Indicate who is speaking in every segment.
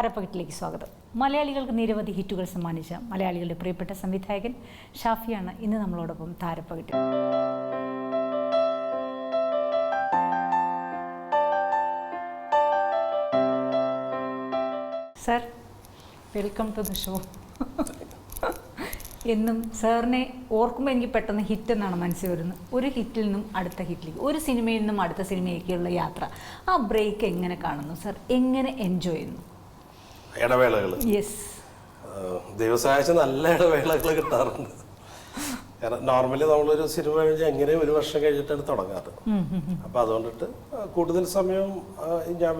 Speaker 1: താരപ്പകറ്റിലേക്ക് സ്വാഗതം. മലയാളികൾക്ക് നിരവധി ഹിറ്റുകൾ സമ്മാനിച്ച മലയാളികളുടെ പ്രിയപ്പെട്ട സംവിധായകൻ ഷാഫിയാണ് ഇന്ന് നമ്മളോടൊപ്പം താരപ്പകറ്റ് sir welcome to the show. എന്നും സാറിനെ ഓർക്കുമ്പോൾ എനിക്ക് പെട്ടെന്ന് ഹിറ്റ് എന്നാണ് മനസ്സിൽ വരുന്നത്. ഒരു ഹിറ്റിൽ നിന്നും അടുത്ത ഹിറ്റിലേക്ക് ഒരു സിനിമയിൽ നിന്നും അടുത്ത സിനിമയിലേക്കുള്ള യാത്ര. ആ ബ്രേക്ക് എങ്ങനെ കാണുന്നു? സർ എങ്ങനെ എൻജോയ് ചെയ്യുന്നു?
Speaker 2: ഇടവേളകൾ ദിവസമാഴ്ച നല്ല ഇടവേളകൾ കിട്ടാറുണ്ട്. കാരണം നോർമലി നമ്മളൊരു സിനിമ കഴിഞ്ഞ് എങ്ങനെ ഒരു വർഷം കഴിഞ്ഞിട്ടാണ് തുടങ്ങാറ്. അപ്പൊ അതുകൊണ്ടിട്ട് കൂടുതൽ സമയം ഞാൻ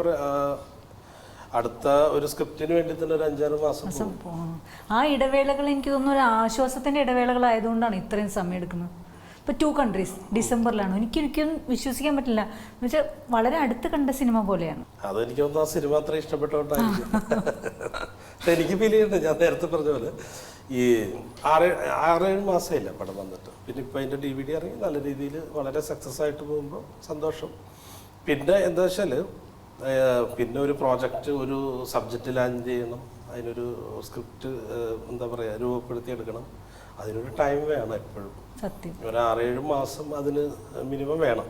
Speaker 2: അടുത്ത ഒരു സ്ക്രിപ്റ്റിന് വേണ്ടി തന്നെ ഒരു അഞ്ചാറ് മാസം.
Speaker 1: ആ ഇടവേളകൾ എനിക്ക് തോന്നുന്നു ഒരു ആശ്വാസത്തിന്റെ ഇടവേളകളായതുകൊണ്ടാണ് ഇത്രയും സമയം എടുക്കുന്നത്. ഇപ്പൊ ടു കൺട്രീസ് ഡിസംബറിലാണ് എനിക്ക് ഒരിക്കലും വിശ്വസിക്കാൻ പറ്റില്ല. എന്ന് വെച്ചാൽ വളരെ അടുത്ത് കണ്ട സിനിമ പോലെയാണ്.
Speaker 2: അതെനിക്ക് ആ സിനിമ അത്ര ഇഷ്ടപ്പെട്ടോണ്ടായിരിക്കും. എനിക്ക് ഫീൽ ചെയ്യുന്നുണ്ട്. ഞാൻ നേരത്തെ പറഞ്ഞ പോലെ ഈ ആറ് ആറേഴ് മാസമില്ല പടം വന്നിട്ട്. പിന്നെ ഇപ്പം അതിന്റെ ഡി വി ഡി ഇറങ്ങി നല്ല രീതിയിൽ വളരെ സക്സസ് ആയിട്ട് പോകുമ്പോൾ സന്തോഷം. പിന്നെ എന്താ വെച്ചാൽ പിന്നെ ഒരു പ്രോജക്റ്റ് ഒരു സബ്ജക്റ്റ് ലാൻഡ് ചെയ്യണം. അതിനൊരു സ്ക്രിപ്റ്റ് എന്താ പറയുക രൂപപ്പെടുത്തി എടുക്കണം അതിനൊരു ടൈം വേണം എപ്പോഴും.
Speaker 1: സത്യം.
Speaker 2: ഒരു ആറേഴ് മാസം അതിന് മിനിമം വേണം.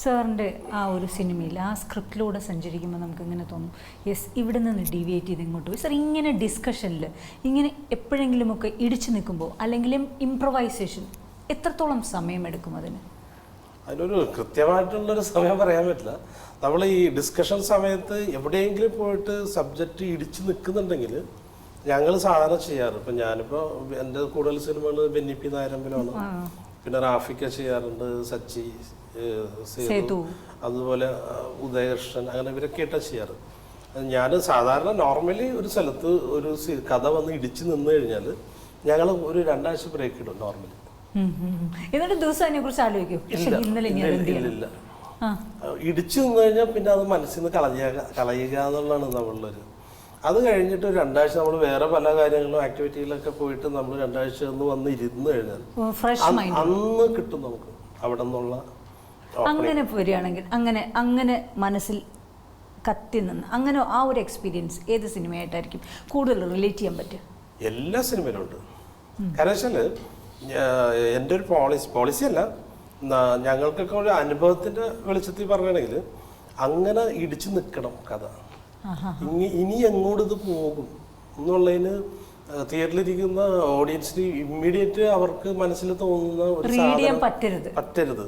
Speaker 1: സാറിന്റെ ആ ഒരു സിനിമയിൽ ആ സ്ക്രിപ്റ്റിലൂടെ സഞ്ചരിക്കുമ്പോൾ നമുക്ക് ഇങ്ങനെ തോന്നും? യെസ് ഇവിടെ നിന്ന് ഡീവിയേറ്റ് ചെയ്ത് ഇങ്ങോട്ട് പോയി. സാർ ഇങ്ങനെ ഡിസ്കഷനിൽ ഇങ്ങനെ എപ്പോഴെങ്കിലുമൊക്കെ ഇടിച്ചു നിൽക്കുമ്പോൾ അല്ലെങ്കിൽ ഇംപ്രവൈസേഷൻ എത്രത്തോളം സമയമെടുക്കും അതിന്?
Speaker 2: അതിനൊരു കൃത്യമായിട്ടുള്ളൊരു സമയം പറയാൻ പറ്റില്ല. നമ്മൾ ഈ ഡിസ്കഷൻ സമയത്ത് എവിടെയെങ്കിലും പോയിട്ട് സബ്ജക്റ്റ് ഇടിച്ചു നിൽക്കുന്നുണ്ടെങ്കിൽ ഞങ്ങൾ സാധാരണ ചെയ്യാറ്. ഇപ്പം ഞാനിപ്പോ എന്റെ കൂടുതൽ സിനിമകൾ ബെന്നിപ്പി നായരമ്പിലാണ് പിന്നെ റാഫിക്ക ചെയ്യാറുണ്ട് സച്ചി സേതു. അതുപോലെ ഉദയകൃഷ്ണൻ അങ്ങനെ ഇവരൊക്കെ ആയിട്ടാണ് ചെയ്യാറ്. ഞാൻ സാധാരണ നോർമലി ഒരു സ്ഥലത്ത് ഒരു കഥ വന്ന് ഇടിച്ചു നിന്ന് കഴിഞ്ഞാൽ ഞങ്ങൾ ഒരു രണ്ടാഴ്ച ബ്രേക്ക് ഇടും നോർമലി.
Speaker 1: എന്നിട്ട് ദിവസം അതിനെ കുറിച്ച് ആലോചിക്കും?
Speaker 2: ഇടിച്ചു നിന്ന് കഴിഞ്ഞാൽ പിന്നെ അത് മനസ്സിൽ നിന്ന് കളയുക കളയുക എന്നുള്ളതാണ് നമ്മളുള്ളൊരു അത് കഴിഞ്ഞിട്ട് രണ്ടാഴ്ച നമ്മൾ വേറെ പല കാര്യങ്ങളും ആക്ടിവിറ്റിയിലൊക്കെ പോയിട്ട് നമ്മൾ രണ്ടാഴ്ച ഒന്ന് വന്ന് ഇരുന്ന് കഴിഞ്ഞാൽ അന്ന് കിട്ടും നമുക്ക് അവിടെ നിന്നുള്ള
Speaker 1: അങ്ങനെ വരികയാണെങ്കിൽ അങ്ങനെ അങ്ങനെ മനസ്സിൽ കത്തി നിന്ന് അങ്ങനെ ആ ഒരു എക്സ്പീരിയൻസ് ഏത് സിനിമയായിട്ടായിരിക്കും കൂടുതൽ റിലേറ്റ് ചെയ്യാൻ പറ്റും
Speaker 2: എല്ലാ സിനിമയിലും ഉണ്ട്. കാരണം വെച്ചാൽ എന്റെ ഒരു പോളിസി പോളിസി അല്ല ഞങ്ങൾക്കൊക്കെ ഒരു അനുഭവത്തിന്റെ വെളിച്ചത്തിൽ പറയുകയാണെങ്കിൽ അങ്ങനെ ഇടിച്ചു നിൽക്കണം കഥ. ഇനി ഇനി എങ്ങോട്ട് ഇത് പോകും എന്നുള്ളതിന് തിയേറ്ററിലിരിക്കുന്ന ഓഡിയൻസിന് ഇമ്മീഡിയറ്റ് അവർക്ക് മനസ്സിൽ തോന്നുന്ന ഒരു
Speaker 1: റീഡ്
Speaker 2: സാധനം
Speaker 1: പറ്റരുത്.
Speaker 2: പറ്റരുത്.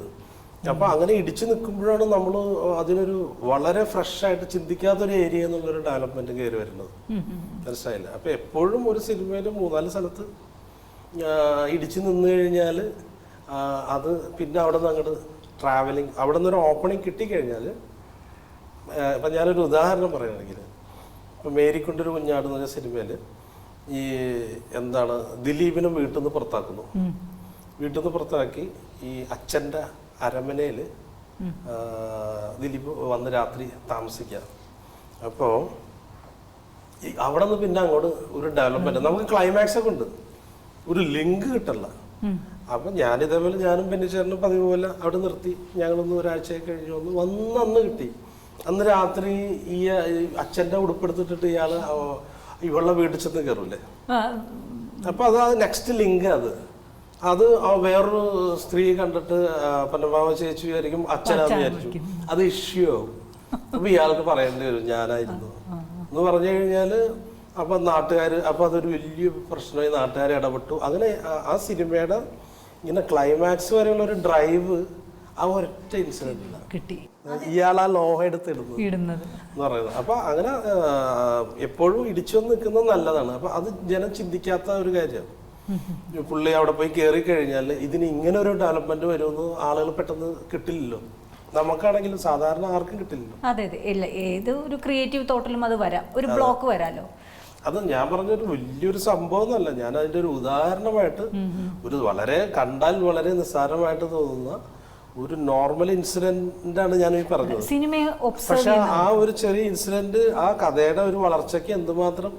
Speaker 2: അപ്പൊ അങ്ങനെ ഇടിച്ചു നിൽക്കുമ്പോഴാണ് നമ്മൾ അതിനൊരു വളരെ ഫ്രഷ് ആയിട്ട് ചിന്തിക്കാത്ത ഒരു ഏരിയ എന്നുള്ളൊരു ഡെവലപ്മെന്റ് കയറി വരുന്നത്. മനസ്സിലായില്ല. അപ്പൊ എപ്പോഴും ഒരു സിനിമയിൽ മൂന്നാൽ സ്ഥലത്ത് ഇടിച്ചു നിന്ന് കഴിഞ്ഞാൽ അത് പിന്നെ അവിടെ നിന്ന് അങ്ങോട്ട് ട്രാവലിങ് അവിടെ നിന്ന് ഒരു ഓപ്പണിംഗ് കിട്ടിക്കഴിഞ്ഞാൽ ഇപ്പം ഞാനൊരു ഉദാഹരണം പറയുകയാണെങ്കിൽ ഇപ്പം മേരിക്കൊണ്ടൊരു കുഞ്ഞാട് എന്ന് പറഞ്ഞ സിനിമയിൽ ഈ എന്താണ് ദിലീപിനെ വീട്ടിൽ നിന്ന് പുറത്താക്കുന്നു. വീട്ടിൽ നിന്ന് പുറത്താക്കി ഈ അച്ഛന്റെ അരമനയിൽ ദിലീപ് വന്ന് രാത്രി താമസിക്കുക. അപ്പോൾ ഈ അവിടെ നിന്ന് പിന്നെ അങ്ങോട്ട് ഒരു ഡെവലപ്മെന്റ് നമുക്ക് ക്ലൈമാക്സ് ഒക്കെ ഉണ്ട്. ഒരു ലിങ്ക് കിട്ടല്ല. അപ്പൊ ഞാൻ ഇതേപോലെ ഞാനും പിന്നെ പതിവ് പോലെ അവിടെ നിർത്തി. ഞങ്ങളൊന്ന് ഒരാഴ്ച കഴിഞ്ഞു വന്ന് വന്ന് അന്ന് കിട്ടി. അന്ന് രാത്രി ഈ അച്ഛന്റെ ഉടുപ്പെടുത്തിട്ടിട്ട് ഇയാൾ ഇവളെ ഇവളുടെ വീട്ടിൽ ചെന്ന് കയറൂലേ? അപ്പൊ അത് നെക്സ്റ്റ് ലിങ്ക് അത്. അത് വേറൊരു സ്ത്രീ കണ്ടിട്ട് പന്നമാവ ചേച്ചി വിചാരിക്കും അച്ഛനാന്ന് വിചാരിച്ചു അത് ഇഷ്യൂ ആവും. അപ്പൊ ഇയാൾക്ക് പറയേണ്ടി വരും ഞാനായിരുന്നു. എന്ന് പറഞ്ഞു കഴിഞ്ഞാൽ അപ്പൊ നാട്ടുകാർ അപ്പൊ അതൊരു വലിയ പ്രശ്നമായി നാട്ടുകാർ ഇടപെട്ടു. അങ്ങനെ ആ സിനിമയുടെ ഇങ്ങനെ ക്ലൈമാക്സ് വരെയുള്ള ഒരു ഡ്രൈവ് ആ ഒരൊറ്റ ഇൻസിഡന്റില്ല
Speaker 1: കിട്ടി.
Speaker 2: ഇയാൾ ആ ലോഹ എടുത്തിടുന്നു
Speaker 1: ഇടുന്നത്.
Speaker 2: എന്ന് പറയുന്നത്. അപ്പൊ അങ്ങനെ എപ്പോഴും ഇടിച്ചു വന്ന് നിൽക്കുന്നത് നല്ലതാണ്. അപ്പൊ അത് ജനം ചിന്തിക്കാത്ത ഒരു കാര്യമാണ്. പുള്ളി അവിടെ പോയി കയറി കഴിഞ്ഞാൽ ഇതിന് ഇങ്ങനെ ഒരു ഡെവലപ്മെന്റ് വരുമെന്ന് ആളുകൾ പെട്ടെന്ന് കിട്ടില്ലല്ലോ. നമുക്കാണെങ്കിലും സാധാരണ ആർക്കും കിട്ടില്ലല്ലോ.
Speaker 1: അതെ അതെ. ഇല്ല ഏത് ഒരു ക്രിയേറ്റീവ് തോട്ടിലും അത് വരാം. ഒരു ബ്ലോക്ക് വരാലോ.
Speaker 2: അത് ഞാൻ പറഞ്ഞൊരു വലിയൊരു സംഭവം എന്നല്ല. ഞാൻ അതിന്റെ ഒരു ഉദാഹരണമായിട്ട് ഒരു വളരെ കണ്ടാൽ വളരെ നിസ്സാരമായിട്ട് തോന്നുന്ന ഒരു നോർമൽ ഇൻസിഡന്റ് ആണ് ഞാൻ ഈ പറഞ്ഞത്.
Speaker 1: സിനിമയെ
Speaker 2: പക്ഷെ ആ ഒരു ചെറിയ ഇൻസിഡന്റ് ആ കഥയുടെ ഒരു വളർച്ചയ്ക്ക് എന്തുമാത്രം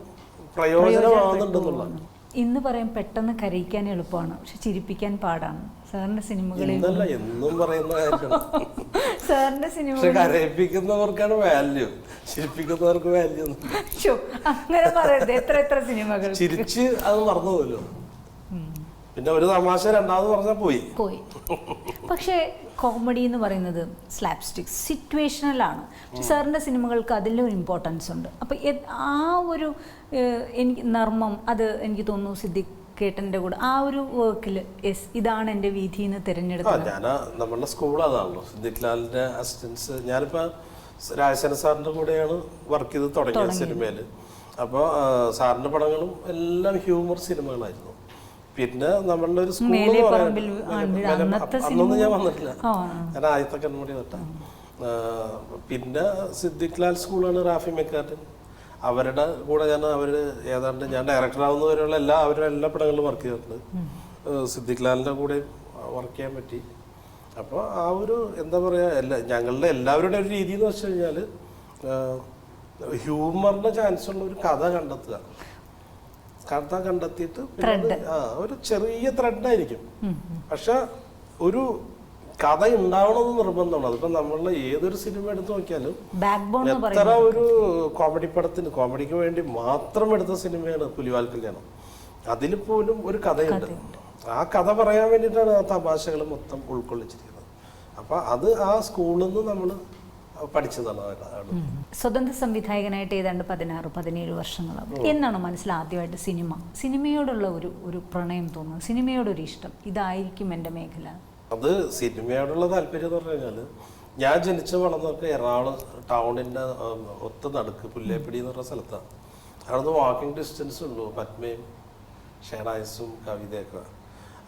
Speaker 2: പ്രയോജനമാകുന്നുണ്ടെന്നുള്ളതാണ്
Speaker 1: ഇന്ന് പറയാൻ പെട്ടെന്ന് കരയിക്കാൻ എളുപ്പമാണ്. പക്ഷെ ചിരിപ്പിക്കാൻ പാടാണ്. സാറിന്റെ സിനിമകളിൽ
Speaker 2: എന്നും പറയുന്ന
Speaker 1: സാറിന്റെ സിനിമ
Speaker 2: കരയിപ്പിക്കുന്നവർക്കാണ് വാല്യൂ ചിരിപ്പിക്കുന്നവർക്ക് വാല്യൂ
Speaker 1: അങ്ങനെ പറയരുത്. എത്ര എത്ര സിനിമകൾ
Speaker 2: ചിരിച്ച് അത് മറന്നു പോലോ പിന്നെ ഒരു തമാശ രണ്ടാമത് പറഞ്ഞാൽ പോയി.
Speaker 1: പോയി. പക്ഷേ കോമഡി എന്ന് പറയുന്നത് സ്ലാപ്സ്റ്റിക് സിറ്റുവേഷണലാണ് പക്ഷെ സാറിന്റെ സിനിമകൾക്ക് അതിലും ഇമ്പോർട്ടൻസ് ഉണ്ട്. അപ്പോൾ ആ ഒരു എനിക്ക് നർമ്മം അത് എനിക്ക് തോന്നുന്നു സിദ്ദിഖ് കേട്ടന്റെ കൂടെ ആ ഒരു വർക്കിൽ യെസ് ഇതാണ് എന്റെ വീതി എന്ന് തിരഞ്ഞെടുത്തത്
Speaker 2: ഞാൻ നമ്മളുടെ സ്കൂൾ അതാണല്ലോ. സിദ്ദിഖ് ലാലിന്റെ അസിസ്റ്റൻസ് ഞാനിപ്പോൾ രാജശേഖരൻ സാറിന്റെ കൂടെയാണ് വർക്ക് ചെയ്ത് തുടങ്ങിയത്. സിനിമയിൽ അപ്പോൾ സാറിന്റെ പടങ്ങളും എല്ലാം ഹ്യൂമർ സിനിമകളായിരുന്നു. പിന്നെ നമ്മളുടെ ഒരു സ്കൂൾ അന്നൊന്നും ഞാൻ വന്നിട്ടില്ല. ഞാൻ ആദ്യത്തെ കൺമുടി തൊട്ടാ. പിന്നെ സിദ്ദിഖ് ലാൽ സ്കൂളാണ് റാഫി മെക്കാറ്റൻ അവരുടെ കൂടെ ഞാൻ അവർ ഏതാണ്ട് ഞാൻ ഡയറക്ടർ ആവുന്നവരെയുള്ള എല്ലാ അവരുടെ എല്ലാ പടങ്ങളിലും വർക്ക് ചെയ്തിട്ടുണ്ട്. സിദ്ദിഖ് ലാലിന്റെ കൂടെ വർക്ക് ചെയ്യാൻ പറ്റി. അപ്പോൾ ആ ഒരു എന്താ പറയുക എല്ലാ ഞങ്ങളുടെ എല്ലാവരുടെ ഒരു രീതി എന്ന് വെച്ച് കഴിഞ്ഞാൽ ഹ്യൂമറിന്റെ ചാൻസ് ഉള്ള ഒരു കഥ കണ്ടെത്തുക. കഥ കണ്ടെത്തിയിട്ട് ആ ഒരു ചെറിയ ത്രെഡായിരിക്കും പക്ഷെ ഒരു കഥ ഉണ്ടാവണമെന്ന് നിർബന്ധമാണ്. അതിപ്പോ നമ്മളെ ഏതൊരു സിനിമ എടുത്തു നോക്കിയാലും എത്ര ഒരു കോമഡി പടത്തിന് കോമഡിക്ക് വേണ്ടി മാത്രം എടുത്ത സിനിമയാണ് പുലിവാൽ കല്യാണം. അതിൽ പോലും ഒരു കഥയുണ്ട്. ആ കഥ പറയാൻ വേണ്ടിയിട്ടാണ് ആ തമാശകൾ മൊത്തം ഉൾക്കൊള്ളിച്ചിരിക്കുന്നത്. അപ്പൊ അത് ആ സ്കൂളിൽ നിന്ന് നമ്മൾ പഠിച്ചതാണ്
Speaker 1: സ്വതന്ത്ര സംവിധായകനായിട്ട് ഏതാണ്ട് പതിനാറ് പതിനേഴ് വർഷങ്ങളാവും. എന്നാണ് മനസ്സിൽ ആദ്യമായിട്ട് സിനിമ? സിനിമയോടുള്ള ഒരു ഒരു പ്രണയം തോന്നുന്നത് സിനിമയോടൊരു ഇഷ്ടം ഇതായിരിക്കും എന്റെ മേഖല.
Speaker 2: അത് സിനിമയോടുള്ള താല്പര്യം എന്ന് പറഞ്ഞു കഴിഞ്ഞാൽ ഞാൻ ജനിച്ച വളർന്നൊക്കെ എറണാകുളം ടൗണിന്റെ ഒത്ത നടുക്ക് പുല്ലേപ്പിടി എന്ന് പറഞ്ഞ സ്ഥലത്താണ് അവിടുന്ന് വാക്കിംഗ് ഡിസ്റ്റൻസ് ഉള്ളൂ പത്മയും ഷേണായസും കവിതയൊക്കെ.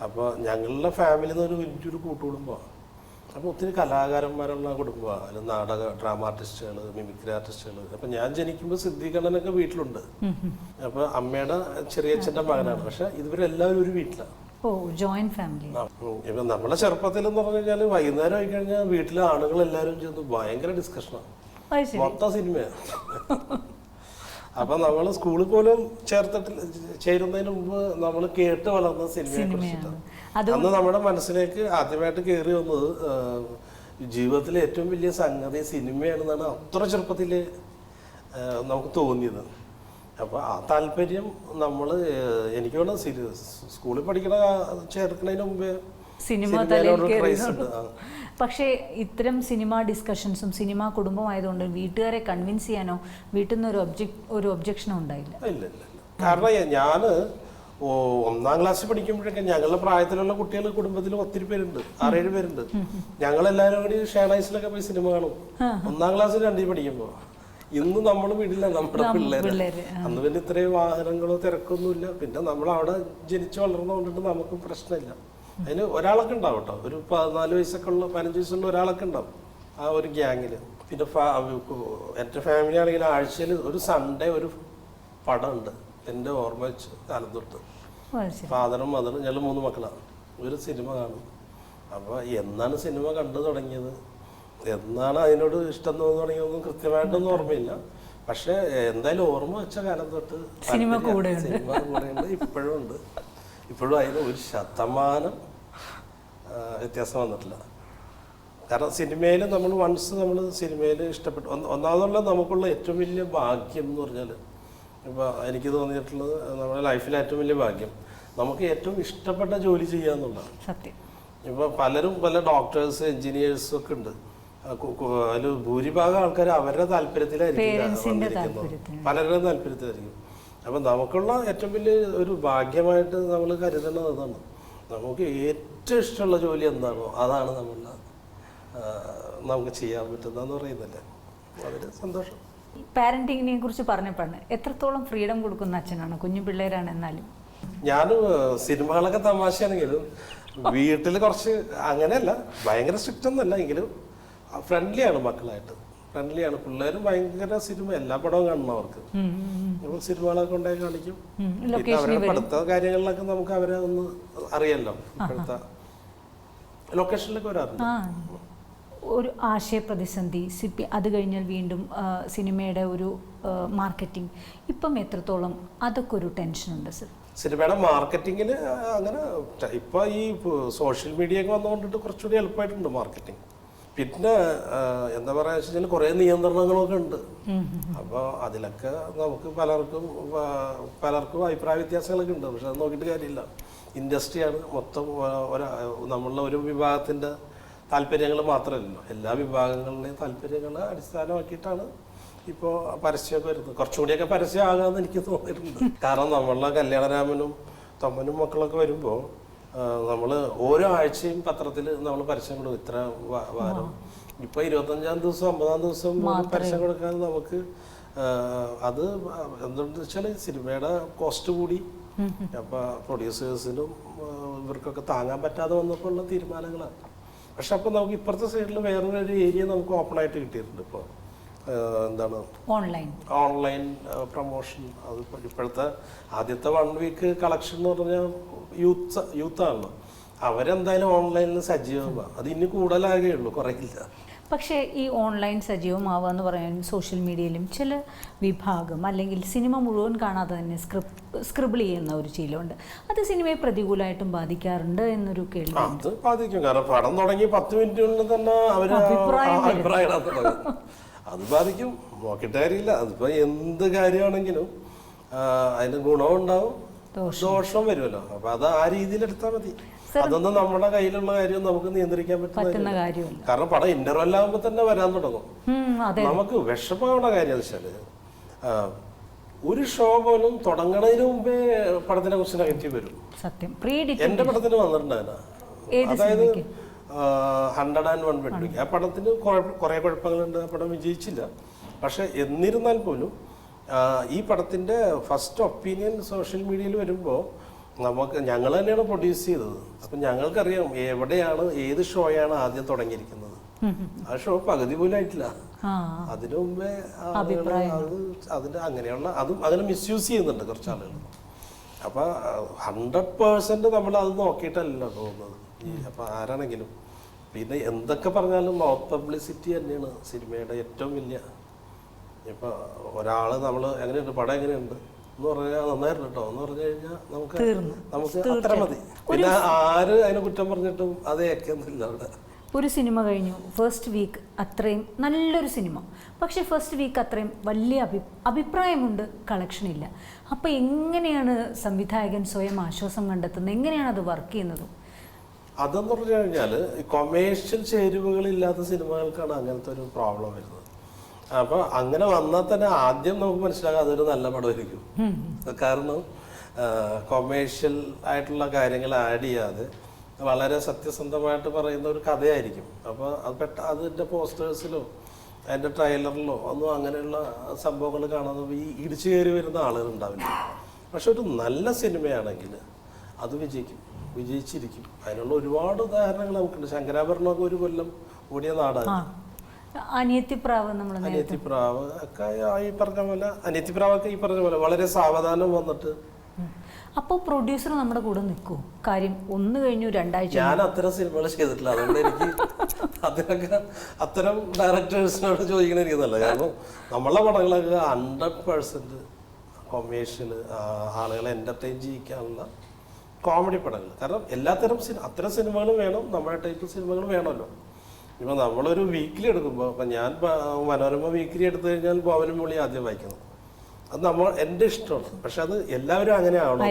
Speaker 2: അപ്പോൾ ഞങ്ങളുടെ ഫാമിലി എന്ന് ഒരു വലിയൊരു കൂട്ടുകുടുംബമാണ്. അപ്പോൾ ഒത്തിരി കലാകാരന്മാരുള്ള കുടുംബമാണ് അതിൽ നാടക ഡ്രാമ ആർട്ടിസ്റ്റുകൾ മിമിക്രി ആർട്ടിസ്റ്റുകൾ അപ്പം ഞാൻ ജനിക്കുമ്പോൾ സിദ്ധികണ്ണനൊക്കെ വീട്ടിലുണ്ട്. അപ്പോൾ അമ്മയുടെ ചെറിയച്ഛന്റെ മകനാണ്. പക്ഷെ ഇവരെല്ലാവരും ഒരു വീട്ടിലാണ്
Speaker 1: ജോയിന്റ് ഫാമിലി
Speaker 2: ഇപ്പൊ നമ്മളെ ചെറുപ്പത്തിൽ എന്ന് പറഞ്ഞു കഴിഞ്ഞാൽ വൈകുന്നേരം ആയി കഴിഞ്ഞാൽ വീട്ടിലെ ആളുകൾ എല്ലാവരും ചെന്ന് ഭയങ്കര ഡിസ്കഷനാണ് മൊത്തം സിനിമയാണ് അപ്പൊ നമ്മൾ സ്കൂളിൽ പോലും ചേർത്തിട്ട് ചേരുന്നതിന് മുമ്പ് നമ്മൾ കേട്ട് വളർന്ന സിനിമയെ കുറിച്ചിട്ടാണ് അന്ന് നമ്മുടെ മനസ്സിലേക്ക് ആദ്യമായിട്ട് കയറി വന്നത് ജീവിതത്തിലെ ഏറ്റവും വലിയ സംഗതി സിനിമയാണെന്നാണ് അത്ര ചെറുപ്പത്തിൽ നമുക്ക് തോന്നിയത്. അപ്പോൾ ആ താല്പര്യം നമ്മൾ എനിക്ക് വേണം സ്കൂളിൽ പഠിക്കണ ചേർക്കണതിന് മുമ്പേ
Speaker 1: സിനിമ
Speaker 2: സിനിമയിലോട് ക്രൈസ് ഉണ്ട്.
Speaker 1: പക്ഷേ ഇത്തരം സിനിമ ഡിസ്കഷൻസും സിനിമ കുടുംബമായതുകൊണ്ട് വീട്ടുകാരെ കൺവിൻസ് ചെയ്യാനോ വീട്ടിൽ നിന്ന് ഒരു ഒബ്ജക്ട് ഒരു ഒബ്ജെക്ഷനോ ഉണ്ടായില്ല.
Speaker 2: ഇല്ല ഇല്ല കാരണം ഞാൻ ഒന്നാം ക്ലാസ്സിൽ പഠിക്കുമ്പോഴൊക്കെ ഞങ്ങളുടെ പ്രായത്തിലുള്ള കുട്ടികൾ കുടുംബത്തിൽ ഒത്തിരി പേരുണ്ട് ആറേഴ് പേരുണ്ട്. ഞങ്ങൾ എല്ലാവരും കൂടി ഷേണൈസിലൊക്കെ പോയി സിനിമ കാണും. ഒന്നാം ക്ലാസ്സിൽ രണ്ടിൽ പഠിക്കുമ്പോൾ ഇന്ന് നമ്മൾ വിടില്ല നമ്മുടെ പിള്ളേര്, അന്ന് പിന്നെ ഇത്രയും വാഹനങ്ങളോ തിരക്കൊന്നുമില്ല. പിന്നെ നമ്മൾ അവിടെ ജനിച്ചു വളർന്നുകൊണ്ടിട്ട് നമുക്ക് പ്രശ്നമില്ല. അതിന് ഒരാളൊക്കെ ഉണ്ടാവും കേട്ടോ. ഒരു പതിനാല് വയസ്സൊക്കെ ഉള്ള പതിനഞ്ച് വയസ്സുള്ള ഒരാളൊക്കെ ഉണ്ടാവും ആ ഒരു ഗ്യാങ്ങിൽ പിന്നെ ഫാ- എന്റെ ഫാമിലി ആണെങ്കിൽ ആഴ്ചയിൽ ഒരു സൺഡേ ഒരു പടം ഉണ്ട് എന്റെ ഓർമ്മ വെച്ച് കാലം തൊട്ട്.
Speaker 1: ഓ, അത് ശരി.
Speaker 2: ഫാദറും മദറും ഞങ്ങൾ മൂന്ന് മക്കളാണ് ഒരു സിനിമ കാണും. അപ്പോൾ എന്നാണ് സിനിമ കണ്ടു തുടങ്ങിയത്? എന്നാണ് അതിനോട് ഇഷ്ടം തോന്നി തുടങ്ങിയതൊന്നും കൃത്യമായിട്ടൊന്നും ഓർമ്മയില്ല. പക്ഷേ എന്തായാലും ഓർമ്മ വെച്ച കാലം തൊട്ട്
Speaker 1: സിനിമ
Speaker 2: കൂടെ
Speaker 1: ഉണ്ട്
Speaker 2: സിനിമ കൂടെയുണ്ട്. ഇപ്പോഴും ഉണ്ട്. ഇപ്പോഴും അതിന് ഒരു ശതമാനം വ്യത്യാസം വന്നിട്ടില്ല. കാരണം സിനിമയിൽ നമ്മൾ വൺസ് നമ്മൾ സിനിമയിൽ ഇഷ്ടപ്പെട്ടു. ഒന്ന് ഒന്നാമതുള്ള നമുക്കുള്ള ഏറ്റവും വലിയ ഭാഗ്യം എന്ന് പറഞ്ഞാൽ ഇപ്പോൾ എനിക്ക് തോന്നിയിട്ടുള്ളത് നമ്മുടെ ലൈഫിലെ ഏറ്റവും വലിയ ഭാഗ്യം നമുക്ക് ഏറ്റവും ഇഷ്ടപ്പെട്ട ജോലി ചെയ്യുക എന്നുള്ളതാണ്.
Speaker 1: സത്യം.
Speaker 2: ഇപ്പോൾ പലരും പല ഡോക്ടേഴ്സ് എഞ്ചിനീയേഴ്സും ഒക്കെ ഉണ്ട്. അതിൽ ഭൂരിഭാഗം ആൾക്കാർ അവരുടെ താല്പര്യത്തിലായിരിക്കും. പലരുടെ താല്പര്യത്തിലായിരിക്കും. അപ്പം നമുക്കുള്ള ഏറ്റവും വലിയ ഒരു ഭാഗ്യമായിട്ട് നമ്മൾ കരുതേണ്ടത് അതാണ്. നമുക്ക് ഏറ്റവും ഇഷ്ടമുള്ള ജോലി എന്താണോ അതാണ് നമ്മൾ നമുക്ക് ചെയ്യാൻ പറ്റുന്നതെന്ന് പറയുന്നില്ല? വളരെ സന്തോഷം.
Speaker 1: പാരന്റിങ്ങിനെ കുറിച്ച് പറഞ്ഞപ്പോഴാണ് എത്രത്തോളം ഫ്രീഡം കൊടുക്കുന്ന അച്ഛനാണ് കുഞ്ഞു പിള്ളേരാണ് എന്നാലും?
Speaker 2: ഞാൻ സിനിമകളൊക്കെ തമാശയാണെങ്കിലും വീട്ടിൽ കുറച്ച് അങ്ങനെയല്ല ഭയങ്കര സ്ട്രിക്റ്റ് ഒന്നല്ല എങ്കിലും ഫ്രണ്ട്ലി ആണ് മക്കളായിട്ട്. ഫ്രണ്ട്ലി ആണ്. പിള്ളേരും ഭയങ്കര സിനിമ എല്ലാ പടവും കാണണം അവർക്ക്. നമ്മൾ സിനിമകളൊക്കെ കൊണ്ടേ കാണിക്കും. പിന്നെ അവരുടെ
Speaker 1: വരും.
Speaker 2: പഠിത്ത കാര്യങ്ങളിലൊക്കെ നമുക്ക് അവരെ ഒന്ന് അറിയാലോ ഇപ്പോഴത്തെ ലൊക്കേഷനിലൊക്കെ വരാറുണ്ട്.
Speaker 1: ഒരു ആശയ പ്രതിസന്ധി സിപ്പി അത് കഴിഞ്ഞാൽ വീണ്ടും സിനിമയുടെ ഒരു മാർക്കറ്റിംഗ് ഇപ്പം എത്രത്തോളം അതൊക്കെ ഒരു ടെൻഷനുണ്ട് സർ
Speaker 2: സിനിമയുടെ മാർക്കറ്റിങ്ങിന് അങ്ങനെ ഇപ്പൊ ഈ സോഷ്യൽ മീഡിയ ഒക്കെ വന്നുകൊണ്ടിട്ട് കുറച്ചുകൂടി എളുപ്പമായിട്ടുണ്ട് മാർക്കറ്റിംഗ് പിന്നെ എന്താ പറയാ വെച്ച് കഴിഞ്ഞാൽ കുറേ നിയന്ത്രണങ്ങളൊക്കെ ഉണ്ട്. അപ്പോൾ അതിലൊക്കെ നമുക്ക് പലർക്കും പലർക്കും അഭിപ്രായ വ്യത്യാസങ്ങളൊക്കെ ഉണ്ട്. പക്ഷെ അത് നോക്കിയിട്ട് കാര്യമില്ല. ഇൻഡസ്ട്രിയാണ് മൊത്തം നമ്മളുടെ ഒരു വിഭാഗത്തിന്റെ താല്പര്യങ്ങൾ മാത്രമല്ലല്ലോ. എല്ലാ വിഭാഗങ്ങളുടെയും താല്പര്യങ്ങൾ അടിസ്ഥാനമാക്കിയിട്ടാണ് ഇപ്പോൾ പരസ്യമൊക്കെ വരുന്നത്. കുറച്ചുകൂടിയൊക്കെ പരസ്യമാകാമെന്ന് എനിക്ക് തോന്നിയിട്ടുണ്ട്. കാരണം നമ്മളുടെ കല്യാണരാമനും തൊമ്മനും മക്കളൊക്കെ വരുമ്പോൾ നമ്മൾ ഓരോ ആഴ്ചയും പത്രത്തിൽ നമ്മൾ പരസ്യം കൊടുക്കും ഇത്ര വാരം. ഇപ്പൊ ഇരുപത്തഞ്ചാം ദിവസം അമ്പതാം ദിവസം പരസ്യം കൊടുക്കാൻ നമുക്ക് അത് എന്തുകൊണ്ട് വെച്ചാൽ സിനിമയുടെ കോസ്റ്റ് കൂടി. അപ്പൊ പ്രൊഡ്യൂസേഴ്സിനും ഇവർക്കൊക്കെ താങ്ങാൻ പറ്റാതെ വന്നപ്പോൾ ഉള്ള തീരുമാനങ്ങളാണ്. പക്ഷെ അപ്പൊ നമുക്ക് ഇപ്പുറത്തെ സൈഡിൽ വേറൊരു ഏരിയ നമുക്ക് ഓപ്പൺ ആയിട്ട് കിട്ടിയിട്ടുണ്ട് ഇപ്പൊ. എന്താണ്?
Speaker 1: ഓൺലൈൻ
Speaker 2: ഓൺലൈൻ പ്രൊമോഷൻ അത് ഇപ്പൊ ഇപ്പോഴത്തെ ആദ്യത്തെ വൺ വീക്ക് കളക്ഷൻ എന്ന് പറഞ്ഞാൽ യൂത്ത് യൂത്താണല്ലോ. അവരെന്തായാലും ഓൺലൈനിൽ സജീവമാവുക. അത് ഇനി കൂടുതലാകേ ഉള്ളൂ കുറയില്ല.
Speaker 1: പക്ഷേ ഈ ഓൺലൈൻ സജീവമാവുക എന്ന് പറയാൻ സോഷ്യൽ മീഡിയയിലും ചില വിഭാഗം അല്ലെങ്കിൽ സിനിമ മുഴുവൻ കാണാതെ തന്നെ സ്ക്രിപ്റ്റ് സ്ക്രിബിൾ ചെയ്യുന്ന ഒരു ശീലമുണ്ട്. അത് സിനിമയെ പ്രതികൂലമായിട്ടും ബാധിക്കാറുണ്ട് എന്നൊരു കേൾവി
Speaker 2: അത് ബാധിക്കും. കാരണം പടം തുടങ്ങി പത്ത് മിനിറ്റിനുള്ളിൽ തന്നെ അവർ
Speaker 1: അഭിപ്രായം
Speaker 2: അഭിപ്രായം അത് ബാധിക്കും. നോക്കിയിട്ട് കാര്യമില്ല. അതിപ്പോ എന്ത് കാര്യമാണെങ്കിലും അതിന് ഗുണവും ഉണ്ടാവും ദോഷവും വരുമല്ലോ. അപ്പൊ അത് ആ രീതിയിൽ എടുത്താൽ മതി. അതൊന്നും നമ്മുടെ കയ്യിലുള്ള കാര്യം നമുക്ക് നിയന്ത്രിക്കാൻ പറ്റുന്ന കാര്യമല്ല. കാരണം പടം ഇന്റർവെൽ ആകുമ്പോൾ തന്നെ വരാൻ തുടങ്ങും. നമുക്ക് വിഷമമുള്ള കാര്യം വെച്ചാൽ ഒരു ഷോ പോലും തുടങ്ങണതിന് മുമ്പേ പടത്തിനെ കുറിച്ച് നെഗറ്റീവ് വരും.
Speaker 1: സത്യം.
Speaker 2: എന്റെ പടത്തിന് വന്നിട്ടുണ്ടായിരുന്നു അതായത് ഹൺഡ്രഡ് ആൻഡ് വൺ വെഡിങ് ആ പടത്തിന് കുറെ- കുഴപ്പങ്ങളുണ്ട്. ആ പടം വിജയിച്ചില്ല. പക്ഷെ എന്നിരുന്നാൽ പോലും ഈ പടത്തിന്റെ ഫസ്റ്റ് ഒപ്പീനിയൻ സോഷ്യൽ മീഡിയയിൽ വരുമ്പോൾ നമുക്ക് ഞങ്ങൾ തന്നെയാണ് പ്രൊഡ്യൂസ് ചെയ്തത്. അപ്പം ഞങ്ങൾക്കറിയാം എവിടെയാണ് ഏത് ഷോയാണ് ആദ്യം തുടങ്ങിയിരിക്കുന്നത്. ആ ഷോ പകുതി പോലും ആയിട്ടില്ല. അതിനു മുമ്പേ അത് അങ്ങനെയുള്ള അതും അങ്ങനെ മിസ്യൂസ് ചെയ്യുന്നുണ്ട് കുറച്ച് ആളുകൾ അപ്പൊ ഹൺഡ്രഡ് പേഴ്സെന്റ് നമ്മൾ അത് നോക്കിയിട്ടല്ല തോന്നുന്നത് അപ്പൊ ആരാണെങ്കിലും. പിന്നെ എന്തൊക്കെ പറഞ്ഞാലും മൗത്ത് പബ്ലിസിറ്റി തന്നെയാണ് സിനിമയുടെ ഏറ്റവും വലിയ ഇപ്പൊ ഒരാൾ നമ്മൾ എങ്ങനെയുണ്ട്? പടം എങ്ങനെയുണ്ട്? എന്ന് പറഞ്ഞാൽ നന്നായിരുന്നു കേട്ടോ എന്ന് പറഞ്ഞു കഴിഞ്ഞാൽ നമുക്ക്. നമുക്ക് അത്ര മതി. പിന്നെ ആര് അതിനെ കുറ്റം പറഞ്ഞിട്ടും അത് അവിടെ.
Speaker 1: ഒരു സിനിമ കഴിഞ്ഞു. ഫസ്റ്റ് വീക്ക് അത്രയും നല്ലൊരു സിനിമ. പക്ഷേ ഫസ്റ്റ് വീക്ക് അത്രയും വലിയ അഭി അഭിപ്രായമുണ്ട് കളക്ഷൻ ഇല്ല. അപ്പോൾ എങ്ങനെയാണ് സംവിധായകൻ സ്വയം ആശ്വാസം കണ്ടെത്തുന്നത്? എങ്ങനെയാണ് അത് വർക്ക് ചെയ്യുന്നത്?
Speaker 2: അതെന്ന് പറഞ്ഞു കഴിഞ്ഞാൽ കൊമേഴ്ഷ്യൽ ചേരുവകളില്ലാത്ത സിനിമകൾക്കാണ് അങ്ങനത്തെ ഒരു പ്രോബ്ലം വരുന്നത്. അപ്പൊ അങ്ങനെ വന്നാൽ തന്നെ ആദ്യം നമുക്ക് മനസ്സിലാക്കാം അതൊരു നല്ല പടമായിരിക്കും. കാരണം കൊമേഴ്ഷ്യൽ ആയിട്ടുള്ള കാര്യങ്ങൾ ആഡ് ചെയ്യാതെ വളരെ സത്യസന്ധമായിട്ട് പറയുന്ന ഒരു കഥയായിരിക്കും. അപ്പോൾ അത് പെട്ട അതിന്റെ പോസ്റ്റേഴ്സിലോ അതിന്റെ ട്രെയിലറിലോ ഒന്നും അങ്ങനെയുള്ള സംഭവങ്ങൾ കാണാതെ ഈ ഇടിച്ചു കയറി വരുന്ന ആളുകൾ ഉണ്ടാവില്ല. പക്ഷെ ഒരു നല്ല സിനിമയാണെങ്കിൽ അത് വിജയിക്കും. വിജയിച്ചിരിക്കും. അതിനുള്ള ഒരുപാട് ഉദാഹരണങ്ങൾ നമുക്കുണ്ട്. ശങ്കരാഭരണമൊക്കെ ഒരു കൊല്ലം ഓടിയ നാടാണ്.
Speaker 1: അനിയത്തിപ്രാവ് നമ്മൾ
Speaker 2: അനിയത്തിപ്രാവ് ഒക്കെ ഈ പറഞ്ഞ പോലെ അനിയത്തിപ്രാവൊക്കെ ഈ പറഞ്ഞ പോലെ വളരെ സാവധാനം വന്നിട്ട്.
Speaker 1: അപ്പോൾ പ്രൊഡ്യൂസർ നമ്മുടെ കൂടെ നിൽക്കൂ. കാര്യം ഒന്ന് കഴിഞ്ഞു രണ്ടാഴ്ച
Speaker 2: ഞാൻ അത്തരം സിനിമകൾ ചെയ്തിട്ടില്ല. അതുകൊണ്ട് എനിക്ക് അതിനൊക്കെ അത്തരം ഡയറക്ടേഴ്സിനോട് ചോദിക്കണ എനിക്ക് നല്ല കാരണം നമ്മളെ പടങ്ങളൊക്കെ ഹൺഡ്രഡ് പേഴ്സന്റ് കൊമേഴ്ഷ്യൽ ആളുകളെ എന്റർടൈൻ ചെയ്യിക്കാനുള്ള കോമഡി പടങ്ങൾ. കാരണം എല്ലാത്തരം സിനിമ അത്തരം സിനിമകളും വേണം നമ്മുടെ ടൈപ്പ് സിനിമകളും വേണമല്ലോ. ഇപ്പം നമ്മളൊരു വീക്കിലി എടുക്കുമ്പോൾ ഇപ്പം ഞാൻ മനോരമ വീക്കിലി എടുത്തു കഴിഞ്ഞാൽ ഭവനും മൊഴി ആദ്യം വായിക്കുന്നത് അത് നമ്മൾ എന്റെ ഇഷ്ടമാണ്. പക്ഷെ അത് എല്ലാവരും അങ്ങനെ ആവണം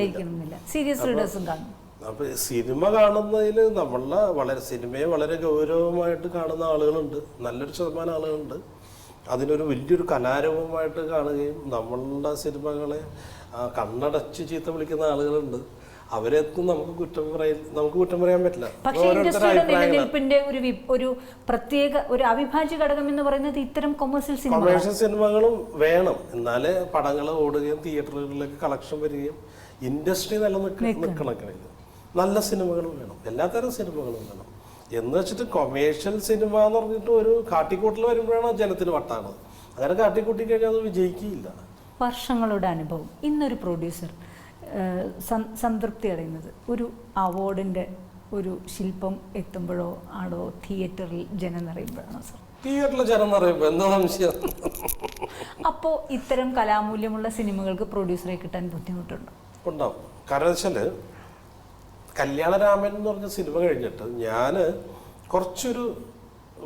Speaker 1: സീരിയസ് റീഡേഴ്സും കാണും.
Speaker 2: അപ്പൊ സിനിമ കാണുന്നതിൽ നമ്മളെ വളരെ സിനിമയെ വളരെ ഗൗരവമായിട്ട് കാണുന്ന ആളുകളുണ്ട്. നല്ലൊരു ശതമാനം ആളുകളുണ്ട്. അതിനൊരു വലിയൊരു കലാരൂപമായിട്ട് കാണുകയും നമ്മളുടെ സിനിമകളെ കണ്ണടച്ച് ചീത്ത വിളിക്കുന്ന ആളുകളുണ്ട്. അവരെത്തും നമുക്ക് കുറ്റം പറയാൻ നമുക്ക് കുറ്റം പറയാൻ പറ്റില്ല.
Speaker 1: പക്ഷേ ഇൻഡസ്ട്രിയുടെ നിലനിൽപ്പിന്റെ ഒരു ഒരു പ്രത്യേക ഒരു അവിഭാജ്യ ഘടകം എന്ന് പറയുന്നത് ഇത്തരം കൊമേഴ്സ്യൽ സിനിമ
Speaker 2: കൊമേഴ്ഷ്യൽ സിനിമകളും വേണം. എന്നാലേ പടങ്ങൾ ഓടുകയും തിയേറ്ററുകളിലേക്ക് കളക്ഷൻ വരികയും ഇൻഡസ്ട്രി നിലനിൽക്ക നിൽക്കണമെങ്കിൽ നല്ല സിനിമകളും വേണം. എല്ലാത്തരം സിനിമകളും വേണം. എന്ന് വെച്ചിട്ട് കൊമേഴ്ഷ്യൽ സിനിമ എന്ന് പറഞ്ഞിട്ട് ഒരു കാട്ടിക്കൂട്ടൽ വരുമ്പോഴാണ് ജനത്തിന് വട്ടാണ്. അങ്ങനെ കാട്ടിക്കൂട്ടി കഴിഞ്ഞാൽ അത് വിജയിക്കില്ല
Speaker 1: വർഷങ്ങളുടെ അനുഭവം. ഇന്നൊരു പ്രൊഡ്യൂസർ സംതൃപ്തി അടയുന്നത് ഒരു അവാർഡിന്റെ ഒരു ശില്പം എത്തുമ്പോഴോ ആണോ തിയേറ്ററിൽ ജനം നിറയുമ്പോഴാണോ സർ?
Speaker 2: തിയേറ്ററിൽ ജനം നിറയുമ്പോൾ എന്താ സംശയം?
Speaker 1: അപ്പോൾ ഇത്തരം കലാമൂല്യമുള്ള സിനിമകൾക്ക് പ്രൊഡ്യൂസറെ കിട്ടാൻ ബുദ്ധിമുട്ടുണ്ടോ?
Speaker 2: ഉണ്ടാവും. കാരണം വെച്ചാൽ കല്യാണരാമൻ എന്ന് പറഞ്ഞ സിനിമ കഴിഞ്ഞിട്ട് ഞാൻ കുറച്ചൊരു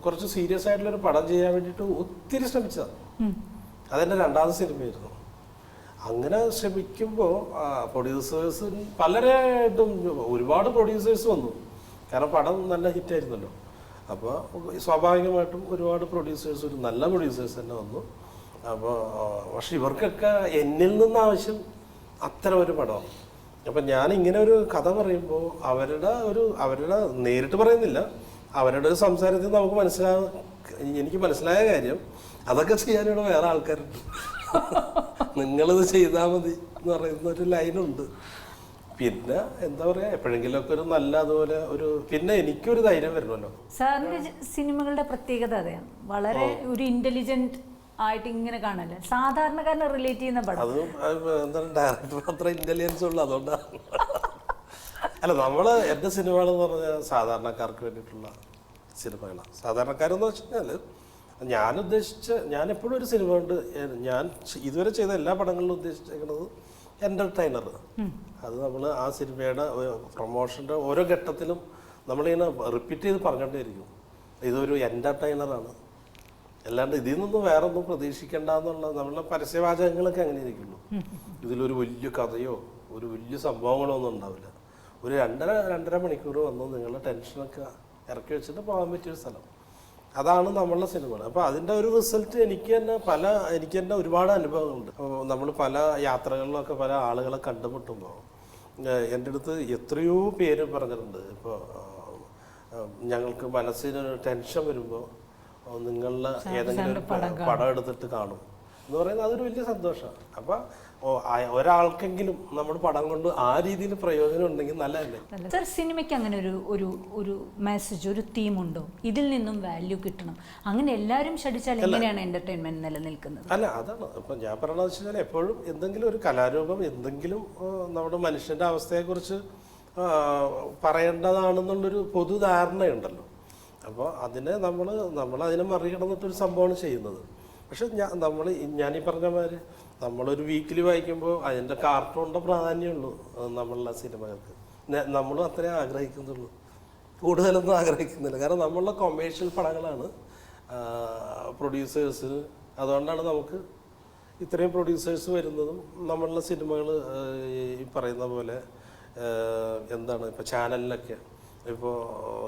Speaker 2: കുറച്ച് സീരിയസ് ആയിട്ടുള്ളൊരു പടം ചെയ്യാൻ വേണ്ടിയിട്ട് ഒത്തിരി ശ്രമിച്ചതാണ് അതെന്റെ രണ്ടാമത്തെ സിനിമയായിരുന്നു. അങ്ങനെ ശ്രമിക്കുമ്പോൾ പ്രൊഡ്യൂസേഴ്സ് പലരായിട്ടും ഒരുപാട് പ്രൊഡ്യൂസേഴ്സ് വന്നു. കാരണം പടം നല്ല ഹിറ്റായിരുന്നല്ലോ അപ്പോൾ സ്വാഭാവികമായിട്ടും ഒരുപാട് പ്രൊഡ്യൂസേഴ്സ് ഒരു നല്ല പ്രൊഡ്യൂസേഴ്സ് തന്നെ വന്നു. അപ്പോൾ പക്ഷെ ഇവർക്കൊക്കെ എന്നിൽ നിന്ന് ആവശ്യം അത്തരം ഒരു പടമാണ്. അപ്പം ഞാൻ ഇങ്ങനെ ഒരു കഥ പറയുമ്പോൾ അവരുടെ ഒരു അവരുടെ നേരിട്ട് പറയുന്നില്ല. അവരുടെ ഒരു സംസാരത്തിൽ നമുക്ക് മനസ്സിലാ എനിക്ക് മനസ്സിലായ കാര്യം അതൊക്കെ ചെയ്യാനുള്ള വേറെ ആൾക്കാരുണ്ട്. നിങ്ങളിത് ചെയ്താൽ മതി എന്ന് പറയുന്ന ഒരു ലൈനുണ്ട്. പിന്നെ എന്താ പറയാ എപ്പോഴെങ്കിലുമൊക്കെ ഒരു നല്ല അതുപോലെ ഒരു പിന്നെ എനിക്കൊരു ധൈര്യം വരുന്നല്ലോ
Speaker 1: സാറിന്റെ സിനിമകളുടെ പ്രത്യേകത അതെയാണ്. വളരെ ഒരു ഇന്റലിജന്റ് ആയിട്ട് ഇങ്ങനെ കാണല്ലേ. സാധാരണക്കാരനെ റിലേറ്റ് ചെയ്യുന്ന പടം.
Speaker 2: അത് എന്താണ് ഡയറക്ടർ അത്ര ഇന്റലിജൻസ് ഉള്ളു അതുകൊണ്ടാണ്. അല്ല നമ്മൾ എന്റെ സിനിമകളെന്ന് പറഞ്ഞാൽ സാധാരണക്കാർക്ക് വേണ്ടിയിട്ടുള്ള സിനിമകളാണ് സാധാരണക്കാരെന്ന് വെച്ച് കഴിഞ്ഞാൽ ഞാൻ ഉദ്ദേശിച്ച ഞാൻ എപ്പോഴും ഒരു സിനിമ കൊണ്ട് ഞാൻ ഇതുവരെ ചെയ്ത എല്ലാ പടങ്ങളിലും ഉദ്ദേശിച്ചേക്കുന്നത് എന്റർടൈനർ അത് നമ്മൾ ആ സിനിമയുടെ പ്രൊമോഷന്റെ ഓരോ ഘട്ടത്തിലും നമ്മളിങ്ങനെ റിപ്പീറ്റ് ചെയ്ത് പറഞ്ഞുകൊണ്ടേയിരിക്കും ഇതൊരു എന്റർടൈനറാണ് അല്ലാണ്ട് ഇതിൽ നിന്നും വേറെ ഒന്നും പ്രതീക്ഷിക്കേണ്ട എന്നുള്ള നമ്മളെ പരസ്യവാചകങ്ങളൊക്കെ അങ്ങനെ ഇരിക്കുള്ളൂ ഇതിലൊരു വലിയ കഥയോ ഒരു വലിയ സംഭവങ്ങളോ ഒന്നും ഉണ്ടാവില്ല. ഒരു രണ്ടര രണ്ടര മണിക്കൂർ വന്ന് നിങ്ങളുടെ ടെൻഷനൊക്കെ ഇറക്കി വെച്ചിട്ട് പോകാൻ പറ്റിയൊരു സ്ഥലം. അതാണ് നമ്മളുടെ സിനിമകൾ. അപ്പോൾ അതിന്റെ ഒരു റിസൾട്ട് എനിക്ക് തന്നെ പല എനിക്ക് തന്നെ ഒരുപാട് അനുഭവങ്ങളുണ്ട്. നമ്മൾ പല യാത്രകളിലൊക്കെ പല ആളുകളെ കണ്ടുമുട്ടുമ്പോൾ എന്റെ അടുത്ത് എത്രയോ പേര് പറഞ്ഞിട്ടുണ്ട്. ഇപ്പോൾ ഞങ്ങൾക്ക് മനസ്സിനൊരു ടെൻഷൻ വരുമ്പോൾ നിങ്ങളുടെ ഏതെങ്കിലും ഒരു പടം എടുത്തിട്ട് കാണും. എന്ന് പറയുന്നത് അതൊരു വലിയ സന്തോഷമാണ്. അപ്പം ഒരാൾക്കെങ്കിലും നമ്മൾ പടം കൊണ്ട് ആ രീതിയിൽ പ്രയോജനം ഉണ്ടെങ്കിൽ നല്ലതല്ലേ?
Speaker 1: സർ സിനിമയ്ക്ക് അങ്ങനെ ഒരു ഒരു ഒരു മെസ്സേജ് ഒരു തീം ഉണ്ടോ? ഇതിൽ നിന്നും വാല്യൂ കിട്ടണം. അങ്ങനെ എല്ലാവരും ക്ഷടിച്ചാൽ എങ്ങനെയാണ് എന്റർടൈൻമെന്റ് നിലനിൽക്കുന്നത്
Speaker 2: അല്ല അതാണ്. ഇപ്പം ഞാൻ പറയണത് വെച്ച് എപ്പോഴും എന്തെങ്കിലും ഒരു കലാരൂപം എന്തെങ്കിലും നമ്മുടെ മനുഷ്യന്റെ അവസ്ഥയെക്കുറിച്ച് കുറിച്ച് പറയേണ്ടതാണെന്നുള്ളൊരു പൊതുധാരണയുണ്ടല്ലോ. അപ്പോൾ അതിനെ നമ്മൾ നമ്മൾ അതിനെ മറികടന്നിട്ടൊരു സംഭവമാണ് ചെയ്യുന്നത്. പക്ഷെ ഞാൻ നമ്മൾ ഞാനീ പറഞ്ഞ മാതിരി നമ്മളൊരു വീക്കിലി വായിക്കുമ്പോൾ അതിന്റെ കാർട്ടൂണിന്റെ പ്രാധാന്യമുള്ളൂ. നമ്മളുടെ സിനിമകൾക്ക്. നമ്മളും അത്രേ ആഗ്രഹിക്കുന്നുള്ളൂ. കൂടുതലൊന്നും ആഗ്രഹിക്കുന്നില്ല. കാരണം നമ്മളുടെ കൊമേഴ്ഷ്യൽ പടങ്ങളാണ് പ്രൊഡ്യൂസേഴ്സ് അതുകൊണ്ടാണ് നമുക്ക് ഇത്രയും പ്രൊഡ്യൂസേഴ്സ് വരുന്നതും നമ്മളുടെ സിനിമകൾ ഈ പറയുന്ന പോലെ എന്താണ് ഇപ്പോൾ ചാനലിലൊക്കെ. ഇപ്പോൾ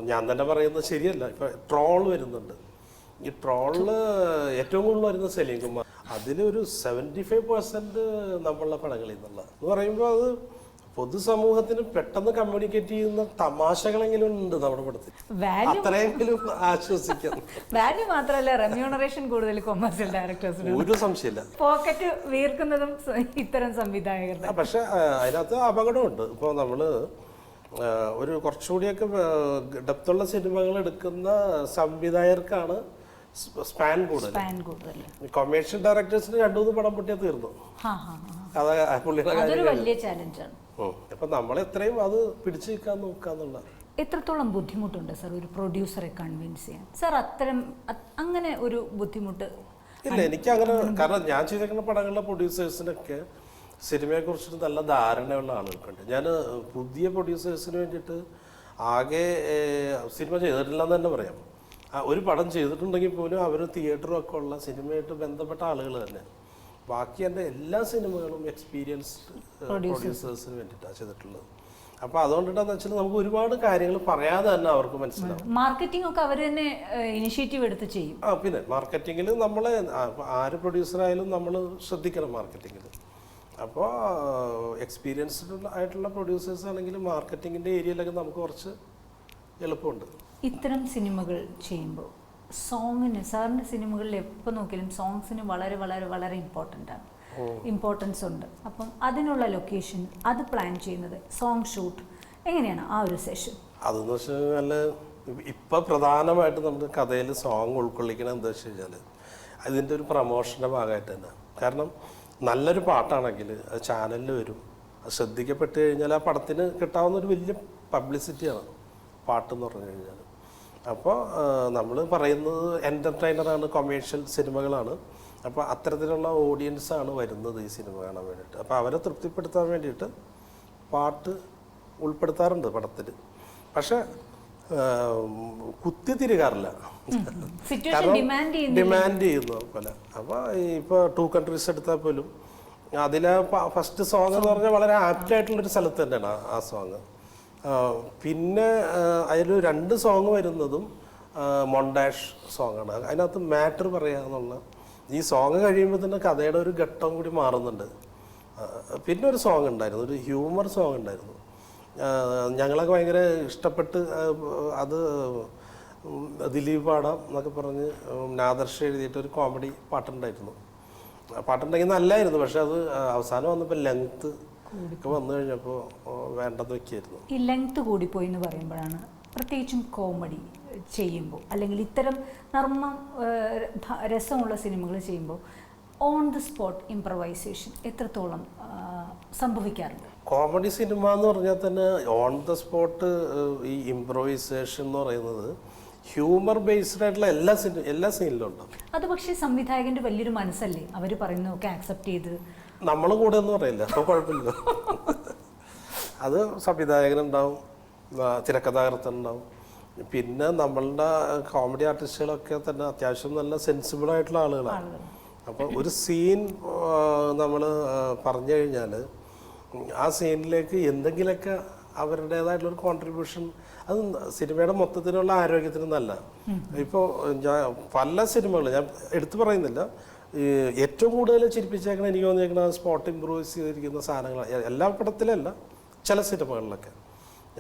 Speaker 2: ഞാൻ തന്നെ പറയുന്നത് ശരിയല്ല. ഇപ്പോൾ ട്രോൾ വരുന്നുണ്ട്. ഈ ട്രോളിൽ ഏറ്റവും കൂടുതൽ വരുന്നത് സലീം കുമാർ. അതിലൊരു സെവന്റി ഫൈവ് പെർസെന്റ് നമ്മളുടെ പടങ്ങളിൽ നിന്നുള്ള. എന്ന് പറയുമ്പോൾ അത് പൊതുസമൂഹത്തിന് പെട്ടെന്ന് കമ്മ്യൂണിക്കേറ്റ് ചെയ്യുന്ന തമാശകളെങ്കിലും ഉണ്ട് നമ്മുടെ പടത്തിൽ. അത്രയെങ്കിലും ആശ്വസിക്കാം.
Speaker 1: വാല്യൂ മാത്രമല്ല റെമ്യൂണറേഷൻ കൂടുതൽ കൊമേഴ്സ്യൽ ഡയറക്ടേഴ്സിന്
Speaker 2: ഒരു സംശയമില്ല.
Speaker 1: പോക്കറ്റ് വീർക്കുന്നതും ഇത്തരം സംവിധായകരുടെ.
Speaker 2: പക്ഷെ അതിനകത്ത് അപകടമുണ്ട്. ഇപ്പോൾ നമ്മൾ ഒരു കുറച്ചുകൂടിയൊക്കെ ഡെപ്തുള്ള സിനിമകൾ എടുക്കുന്ന സംവിധായകർക്കാണ് സ്പാൻ കൂടുതൽ. കൊമേഴ്ഷ്യൽ ഡയറക്ടേഴ്സിന് രണ്ടു മൂന്ന് പടം പൊട്ടിയാൽ തീർന്നു. കഥ പുള്ളിയുടെ. അപ്പൊ നമ്മളെത്രയും അത് പിടിച്ചു നിൽക്കാൻ നോക്കാന്നുള്ള
Speaker 1: എത്രത്തോളം ബുദ്ധിമുട്ടുണ്ട് സർ ഒരു പ്രൊഡ്യൂസറെ കൺവിൻസ് ചെയ്യാൻ? സർ അത്തരം അങ്ങനെ ഒരു ബുദ്ധിമുട്ട്
Speaker 2: ഇല്ല എനിക്ക് അങ്ങനെ കാരണം ഞാൻ ചെയ്തേക്കുന്ന പടങ്ങളിലെ പ്രൊഡ്യൂസേഴ്സിനൊക്കെ സിനിമയെ കുറിച്ചിട്ട് നല്ല ധാരണയുള്ള ആളുകൾക്കുണ്ട് ഞാൻ പുതിയ പ്രൊഡ്യൂസേഴ്സിന് വേണ്ടിയിട്ട് ആകെ സിനിമ ചെയ്തിട്ടില്ല എന്ന് തന്നെ പറയാം. ഒരു പടം ചെയ്തിട്ടുണ്ടെങ്കിൽ പോലും അവർ തിയേറ്ററും ഒക്കെ ഉള്ള സിനിമയായിട്ട് ബന്ധപ്പെട്ട ആളുകൾ തന്നെ. ബാക്കി എന്റെ എല്ലാ സിനിമകളും എക്സ്പീരിയൻസ്ഡ് പ്രൊഡ്യൂസേഴ്സിന് വേണ്ടിയിട്ടാണ് ചെയ്തിട്ടുള്ളത്. അപ്പൊ അതുകൊണ്ടിട്ടാന്ന് വെച്ചാൽ നമുക്ക് ഒരുപാട് കാര്യങ്ങൾ പറയാതെ തന്നെ അവർക്ക് മനസ്സിലാവും.
Speaker 1: മാർക്കറ്റിംഗ് ഒക്കെ അവർ തന്നെ ഇനിഷ്യേറ്റീവ് എടുത്ത് ചെയ്യും.
Speaker 2: ആ പിന്നെ മാർക്കറ്റിങ്ങിൽ നമ്മൾ ആര് പ്രൊഡ്യൂസർ ആയാലും നമ്മൾ ശ്രദ്ധിക്കണം മാർക്കറ്റിങ്ങിൽ അപ്പോൾ എക്സ്പീരിയൻസ്ഡ് ആയിട്ടുള്ള പ്രൊഡ്യൂസേഴ്സ് ആണെങ്കിൽ മാർക്കറ്റിങ്ങിന്റെ ഏരിയയിലൊക്കെ നമുക്ക് കുറച്ച് എളുപ്പമുണ്ട്.
Speaker 1: ഇത്തരം സിനിമകൾ ചെയ്യുമ്പോൾ സോങ്ങിന് സാറിന്റെ സിനിമകളിൽ എപ്പോൾ നോക്കിയാലും സോങ്സിന് വളരെ വളരെ വളരെ ഇമ്പോർട്ടന്റ് ആണ്. ഇമ്പോർട്ടൻസ് ഉണ്ട്. അപ്പം അതിനുള്ള ലൊക്കേഷൻ അത് പ്ലാൻ ചെയ്യുന്നത് സോങ് ഷൂട്ട് എങ്ങനെയാണ് ആ ഒരു സെഷൻ
Speaker 2: അതെന്ന് വെച്ചാൽ ഇപ്പം പ്രധാനമായിട്ട് നമ്മൾ കഥയിൽ സോങ് ഉൾക്കൊള്ളിക്കണം എന്താ വെച്ച് കഴിഞ്ഞാൽ അതിന്റെ ഒരു പ്രമോഷന്റെ ഭാഗമായിട്ട് തന്നെ. കാരണം നല്ലൊരു പാട്ടാണെങ്കിൽ അത് ചാനലിൽ വരും. അത് ശ്രദ്ധിക്കപ്പെട്ട് കഴിഞ്ഞാൽ ആ പടത്തിന് കിട്ടാവുന്ന ഒരു വലിയ പബ്ലിസിറ്റിയാണ് പാട്ടെന്ന് പറഞ്ഞു കഴിഞ്ഞാൽ അപ്പോൾ നമ്മൾ പറയുന്നത് എന്റർടൈനറാണ് കൊമേഴ്ഷ്യൽ സിനിമകളാണ്. അപ്പോൾ അത്തരത്തിലുള്ള ഓഡിയൻസാണ് വരുന്നത് ഈ സിനിമ കാണാൻ വേണ്ടിയിട്ട്. അപ്പോൾ അവരെ തൃപ്തിപ്പെടുത്താൻ വേണ്ടിയിട്ട് പാട്ട് ഉൾപ്പെടുത്താറുണ്ട് പടത്തിൽ പക്ഷേ കുത്തി തിരികാറില്ല.
Speaker 1: ഡിമാൻഡ് ചെയ്യുന്ന
Speaker 2: പോലെ. അപ്പോൾ ഇപ്പോൾ ടു കൺട്രീസ് എടുത്താൽ പോലും അതിലെ ഫസ്റ്റ് സോങ് എന്ന് പറഞ്ഞാൽ വളരെ ആപ്റ്റ് ആയിട്ടുള്ളൊരു സ്ഥലത്ത് തന്നെയാണ് ആ- ആ സോങ് പിന്നെ അതിൽ രണ്ട് സോങ് വരുന്നതും മൊണ്ടാഷ് സോങ്ങാണ് അതിനകത്ത് മാറ്റർ പറയുക എന്നുള്ള. ഈ സോങ് കഴിയുമ്പോൾ തന്നെ കഥയുടെ ഒരു ഘട്ടം കൂടി മാറുന്നുണ്ട്. പിന്നെ ഒരു സോങ് ഉണ്ടായിരുന്നു. ഒരു ഹ്യൂമർ സോങ് ഉണ്ടായിരുന്നു. ഞങ്ങളൊക്കെ ഭയങ്കര ഇഷ്ടപ്പെട്ട് അത് ദിലീപ് പാടാം എന്നൊക്കെ പറഞ്ഞ് നാദർഷ എഴുതിയിട്ട് ഒരു കോമഡി പാട്ടുണ്ടായിരുന്നു. പാട്ടുണ്ടെങ്കിൽ നല്ലായിരുന്നു. പക്ഷെ അത് അവസാനം വന്നപ്പോൾ ലെങ്ത്ത് ഒക്കെ വന്നു കഴിഞ്ഞപ്പോൾ വേണ്ടത് വെക്കായിരുന്നു.
Speaker 1: ഈ ലെങ്ത് കൂടിപ്പോയി എന്ന് പറയുമ്പോഴാണ് പ്രത്യേകിച്ചും കോമഡി ചെയ്യുമ്പോൾ അല്ലെങ്കിൽ ഇത്തരം നർമ്മം രസമുള്ള സിനിമകൾ ചെയ്യുമ്പോൾ ഓൺ ദി സ്പോട്ട് ഇംപ്രവൈസേഷൻ എത്രത്തോളം സംഭവിക്കാറുണ്ട്?
Speaker 2: കോമഡി സിനിമ എന്ന് പറഞ്ഞാൽ തന്നെ ഓൺ ദ സ്പോട്ട് ഈ ഇംപ്രവൈസേഷൻ എന്ന് പറയുന്നത് ഹ്യൂമർ ബേസ്ഡ് ആയിട്ടുള്ള എല്ലാ സിനിമ എല്ലാ സീനിലും ഉണ്ടാവും
Speaker 1: അത് പക്ഷേ സംവിധായകന്റെ വലിയൊരു മനസ്സല്ലേ? അവർ പറയുന്നതൊക്കെ ആക്സെപ്റ്റ് ചെയ്ത്
Speaker 2: നമ്മൾ കൂടെ ഒന്നും പറയില്ല അപ്പോൾ കുഴപ്പമില്ല. അത് സംവിധായകനുണ്ടാവും തിരക്കഥാകൃത്തുണ്ടാവും. പിന്നെ നമ്മളുടെ കോമഡി ആർട്ടിസ്റ്റുകളൊക്കെ തന്നെ അത്യാവശ്യം നല്ല സെൻസിബിൾ ആയിട്ടുള്ള ആളുകളാണ് അപ്പോൾ ഒരു സീൻ നമ്മൾ പറഞ്ഞു കഴിഞ്ഞാൽ ആ സീനിലേക്ക് എന്തെങ്കിലുമൊക്കെ അവരുടേതായിട്ടുള്ളൊരു കോൺട്രിബ്യൂഷൻ അത് സിനിമയുടെ മൊത്തത്തിലുള്ള ആരോഗ്യത്തിന് നല്ല ഇപ്പോൾ ഞാൻ പല സിനിമകളും ഞാൻ എടുത്തു പറയുന്നില്ല. ഏറ്റവും കൂടുതൽ ചിരിപ്പിച്ചേക്കണ എനിക്ക് തോന്നിയേക്കണ സ്പോട്ട് ഇമ്പ്രൂവൈസ് ചെയ്തിരിക്കുന്ന സാധനങ്ങൾ എല്ലാ പടത്തിലല്ല ചില സിനിമകളിലൊക്കെ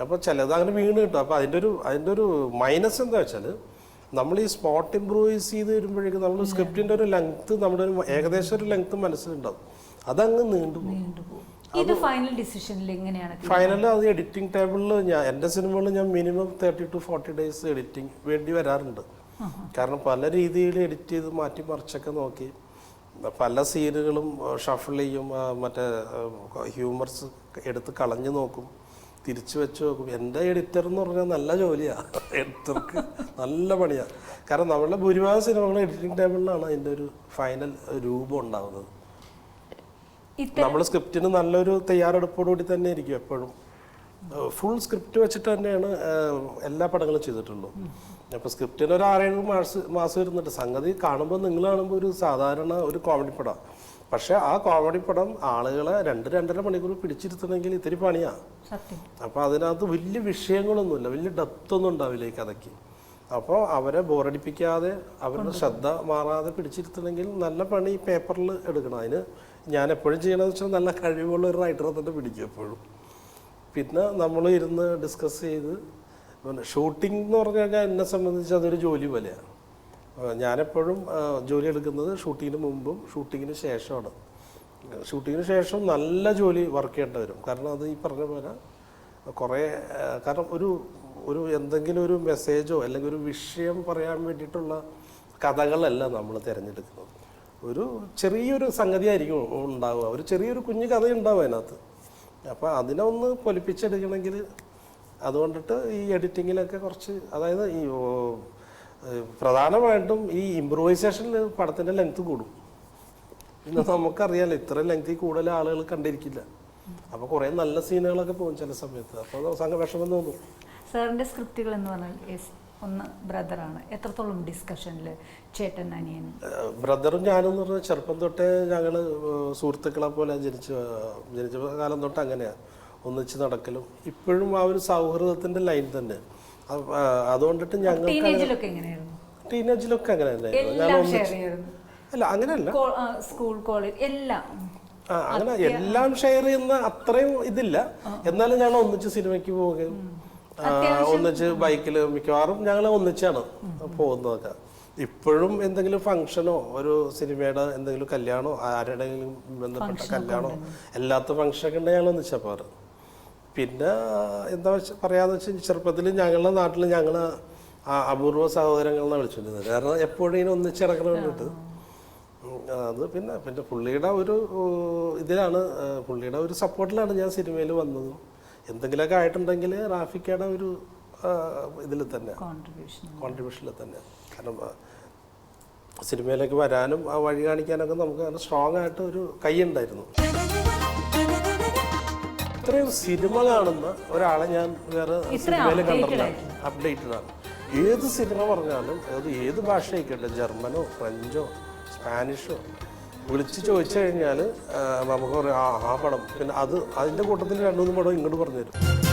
Speaker 2: അപ്പോൾ ചിലത് അങ്ങനെ വീണ് കിട്ടും. അപ്പോൾ അതിന്റെ ഒരു അതിന്റെ ഒരു മൈനസ് എന്താ വെച്ചാൽ നമ്മൾ ഈ സ്പോട്ട് ഇമ്പ്രൂവൈസ് ചെയ്ത് വരുമ്പോഴേക്കും നമ്മൾ സ്ക്രിപ്റ്റിന്റെ ഒരു ലെങ്ത്ത് നമ്മുടെ ഒരു ഏകദേശം ഒരു ലെങ്ത്ത് മനസ്സിലുണ്ടാവും. അതങ്ങ് നീണ്ടുപോകും
Speaker 1: ഇത് ഫൈനൽ ഡിസിഷനിൽ എങ്ങനെയാണ്?
Speaker 2: ഫൈനൽ അത് എഡിറ്റിംഗ് ടേബിളിൽ ഞാൻ എന്റെ സിനിമകളിൽ ഞാൻ minimum thirty to forty days editing വേണ്ടി വരാറുണ്ട്. കാരണം പല രീതിയിൽ എഡിറ്റ് ചെയ്ത് മാറ്റി മറിച്ചൊക്കെ നോക്കി. പല സീനുകളും ഷഫിൾ ചെയ്യും മറ്റേ ഹ്യൂമർസ് എടുത്ത് കളഞ്ഞു നോക്കും തിരിച്ചു വെച്ച് നോക്കും. എന്റെ എഡിറ്റർ എന്ന് പറഞ്ഞാൽ നല്ല ജോലിയാണ് എഡിറ്റർക്ക് നല്ല പണിയാണ് കാരണം നമ്മളുടെ ഭൂരിഭാഗം സിനിമകൾ എഡിറ്റിംഗ് ടേബിളിലാണ് അതിന്റെ ഒരു ഫൈനൽ രൂപം ഉണ്ടാകുന്നത് നമ്മൾ സ്ക്രിപ്റ്റിന് നല്ലൊരു തയ്യാറെടുപ്പോടുകൂടി തന്നെ ഇരിക്കും എപ്പോഴും. ഫുൾ സ്ക്രിപ്റ്റ് വെച്ചിട്ട് തന്നെയാണ് എല്ലാ പടങ്ങളും ചെയ്തിട്ടുള്ളൂ. അപ്പോൾ സ്ക്രിപ്റ്റിന് ഒരു ആറേഴ് മാസ് മാസം ഇരുന്നിട്ട് സംഗതി കാണുമ്പോൾ നിങ്ങൾ കാണുമ്പോൾ ഒരു സാധാരണ ഒരു കോമഡി പടം. പക്ഷെ ആ കോമഡി പടം ആളുകളെ രണ്ട് രണ്ടര മണിക്കൂർ പിടിച്ചിരുത്തണമെങ്കിൽ ഇത്തിരി പണിയാണ് അപ്പോൾ അതിനകത്ത് വലിയ വിഷയങ്ങളൊന്നുമില്ല വലിയ ഡെപ്ത് ഒന്നും ഉണ്ടാവില്ല ഈ കഥയ്ക്ക്. അപ്പോൾ അവരെ ബോറടിപ്പിക്കാതെ അവരുടെ ശ്രദ്ധ മാറാതെ പിടിച്ചിരുത്തണമെങ്കിൽ നല്ല പണി പേപ്പറിൽ എടുക്കണം. അതിന് ഞാൻ എപ്പോഴും ചെയ്യണമെന്ന് വെച്ചാൽ നല്ല കഴിവുള്ള ഒരു റൈറ്ററെ തന്നെ പിടിക്കും എപ്പോഴും. പിന്നെ നമ്മൾ ഇരുന്ന് ഡിസ്കസ് ചെയ്ത് ഷൂട്ടിംഗ് എന്ന് പറഞ്ഞു കഴിഞ്ഞാൽ എന്നെ സംബന്ധിച്ച് അതൊരു ജോലി പോലെയാണ് ഞാനെപ്പോഴും ജോലി എടുക്കുന്നത് ഷൂട്ടിങ്ങിന് മുമ്പും ഷൂട്ടിങ്ങിന് ശേഷമാണ്. ഷൂട്ടിങ്ങിന് ശേഷം നല്ല ജോലി വർക്ക് ചെയ്യേണ്ടി വരും. കാരണം അത് ഈ പറഞ്ഞ പോലെ കുറേ കാരണം ഒരു ഒരു എന്തെങ്കിലും ഒരു മെസ്സേജോ അല്ലെങ്കിൽ ഒരു വിഷയം പറയാൻ വേണ്ടിയിട്ടുള്ള കഥകളല്ല നമ്മൾ തിരഞ്ഞെടുക്കുന്നത്. ഒരു ചെറിയൊരു സംഗതിയായിരിക്കും ഉണ്ടാവുക. ഒരു ചെറിയൊരു കുഞ്ഞു കഥ ഉണ്ടാവും അതിനകത്ത്. അപ്പോൾ അതിനെ ഒന്ന് പൊലിപ്പിച്ചെടുക്കണമെങ്കിൽ അതുകൊണ്ടിട്ട് ഈ എഡിറ്റിങ്ങിലൊക്കെ കുറച്ച് അതായത് ഈ പ്രധാനമായിട്ടും ഈ ഇമ്പ്രൂവൈസേഷനിൽ പടത്തിന്റെ ലെങ്ത് കൂടും. പിന്നെ നമുക്കറിയാലോ ഇത്ര ലെങ്തി കൂടുതൽ ആളുകൾ കണ്ടിരിക്കില്ല. അപ്പോൾ കുറേ നല്ല സീനുകളൊക്കെ പോകും ചില സമയത്ത്. അപ്പോൾ സംഘ വിഷമം തോന്നും.
Speaker 1: സാറിന്റെ സ്ക്രിപ്റ്റുകൾ എന്ന് പറഞ്ഞാൽ ഒന്ന് ബ്രദറാണ് എത്രത്തോളം ഡിസ്കഷനിൽ ചേട്ടൻ അനിയൻ?
Speaker 2: ബ്രദറും ഞാനും എന്ന് പറഞ്ഞാൽ ചെറുപ്പം തൊട്ടേ ഞങ്ങൾ സുഹൃത്തുക്കളെ പോലെ ജനിച്ച ജനിച്ച കാലം തൊട്ട് അങ്ങനെയാണ് ഒന്നിച്ച് നടക്കലും. ഇപ്പോഴും ആ ഒരു സൗഹൃദത്തിന്റെ ലൈൻ തന്നെ. അതുകൊണ്ടിട്ട് ഞങ്ങൾ
Speaker 1: ടീനേജിലൊക്കെ
Speaker 2: അങ്ങനെ തന്നെയായിരുന്നു ഞാൻ ഒന്നിച്ച് അല്ല അങ്ങനെയല്ല.
Speaker 1: സ്കൂൾ കോളേജ് എല്ലാം.
Speaker 2: ആ അങ്ങനെ എല്ലാം ഷെയർ ചെയ്യുന്ന അത്രയും ഇതില്ല. എന്നാലും ഞങ്ങൾ ഒന്നിച്ച് സിനിമയ്ക്ക് പോവുകയും ഒന്നിച്ച് ബൈക്കിൽ മിക്കവാറും ഞങ്ങൾ ഒന്നിച്ചാണ് പോകുന്നതൊക്കെ. ഇപ്പോഴും എന്തെങ്കിലും ഫംഗ്ഷനോ ഒരു സിനിമയുടെ എന്തെങ്കിലും കല്യാണോ ആരുടെയെങ്കിലും ബന്ധപ്പെട്ട കല്യാണോ എല്ലാത്ത ഫംഗ്ഷനൊക്കെ ഉണ്ടെങ്കിൽ ഞങ്ങൾ ഒന്നിച്ചാ പോറ് പിന്നെ എന്താ വെച്ച് പറയാന്ന് വെച്ചാൽ ചെറുപ്പത്തിൽ ഞങ്ങളുടെ നാട്ടിൽ ഞങ്ങൾ അപൂർവ സഹോദരങ്ങളെന്നാണ് വിളിച്ചിരുന്നത് കാരണം എപ്പോഴും ഇങ്ങനെ ഒന്നിച്ചിറക്കണം വേണ്ടിയിട്ട് അത് പിന്നെ പിന്നെ പുള്ളിയുടെ ഒരു ഇതിലാണ് പുള്ളിയുടെ ഒരു സപ്പോർട്ടിലാണ് ഞാൻ സിനിമയിൽ വന്നതും. എന്തെങ്കിലുമൊക്കെ ആയിട്ടുണ്ടെങ്കിൽ റാഫിക്കയുടെ ഒരു ഇതിൽ തന്നെ. കോൺട്രിബ്യൂഷനിൽ തന്നെ. കാരണം സിനിമയിലേക്ക് വരാനും ആ വഴി കാണിക്കാനൊക്കെ നമുക്ക് നല്ല സ്ട്രോങ് ആയിട്ട് ഒരു കൈ ഉണ്ടായിരുന്നു. ഇത്രയും സിനിമ കാണുന്ന ഒരാളെ ഞാൻ വേറെ സിനിമയിൽ കണ്ടിട്ടില്ല. അപ്ഡേറ്റഡ് ആണ്. ഏത് സിനിമ പറഞ്ഞാലും അത് ഏത് ഭാഷ ജർമ്മനോ ഫ്രഞ്ചോ സ്പാനിഷോ വിളിച്ച് ചോദിച്ചു കഴിഞ്ഞാൽ നമുക്ക് പറയാം ആ ആ പടം. പിന്നെ അത് അതിന്റെ കൂട്ടത്തിൽ രണ്ടു മൂന്ന് പടം ഇങ്ങോട്ട് പറഞ്ഞു തരും.